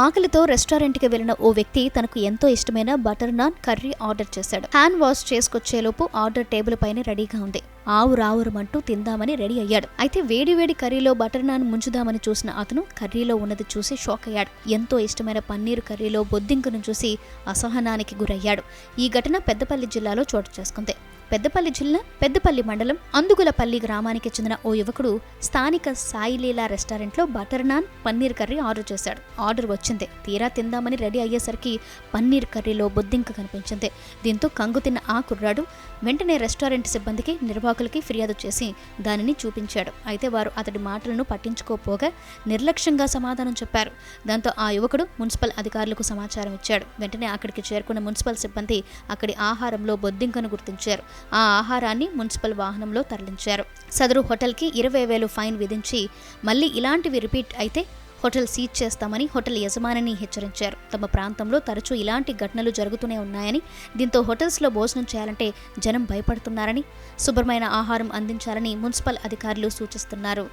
ఆకలితో రెస్టారెంట్కి వెళ్ళిన ఓ వ్యక్తి తనకు ఎంతో ఇష్టమైన బటర్ నాన్ కర్రీ ఆర్డర్ చేశాడు. హ్యాండ్ వాష్ చేసుకొచ్చేలోపు ఆర్డర్ టేబుల్ పైన రెడీగా ఉంది. ఆవు రావురమంటూ తిందామని రెడీ అయ్యాడు. అయితే వేడి వేడి కర్రీలో బటర్ నాన్ ముంచుదామని చూసిన అతను కర్రీలో ఉన్నది చూసి షాక్ అయ్యాడు. ఎంతో ఇష్టమైన పన్నీరు కర్రీలో బొద్దింకను చూసి అసహనానికి గురయ్యాడు. ఈ ఘటన పెద్దపల్లి జిల్లాలో చోటు చేసుకుంది. పెద్దపల్లి జిల్లా పెద్దపల్లి మండలం అందుగులపల్లి గ్రామానికి చెందిన ఓ యువకుడు స్థానిక సాయిలీలా రెస్టారెంట్లో butter naan paneer curry order చేశాడు. ఆర్డర్ వచ్చింది. తీరా తిందామని రెడీ అయ్యేసరికి పన్నీర్ కర్రీలో బొద్దింక కనిపించింది. దీంతో కంగు తిన్న ఆ కుర్రాడు వెంటనే రెస్టారెంట్ సిబ్బందికి నిర్వాహకులకి ఫిర్యాదు చేసి దానిని చూపించాడు. అయితే వారు అతడి మాటలను పట్టించుకోపోగా నిర్లక్ష్యంగా సమాధానం చెప్పారు. దాంతో ఆ యువకుడు మున్సిపల్ అధికారులకు సమాచారం ఇచ్చాడు. వెంటనే అక్కడికి చేరుకున్న మున్సిపల్ సిబ్బంది అక్కడి ఆహారంలో బొద్దింకను గుర్తించారు. ఆ ఆహారాన్ని మున్సిపల్ వాహనంలో తరలించారు. సదరు హోటల్కి ఇరవై వేలు ఫైన్ విధించి మళ్ళీ ఇలాంటివి రిపీట్ అయితే హోటల్ సీజ్ చేస్తామని హోటల్ యజమానిని హెచ్చరించారు. తమ ప్రాంతంలో తరచూ ఇలాంటి ఘటనలు జరుగుతూనే ఉన్నాయని దీంతో హోటల్స్లో భోజనం చేయాలంటే జనం భయపడుతున్నారని శుభ్రమైన ఆహారం అందించాలని మున్సిపల్ అధికారులు సూచిస్తున్నారు.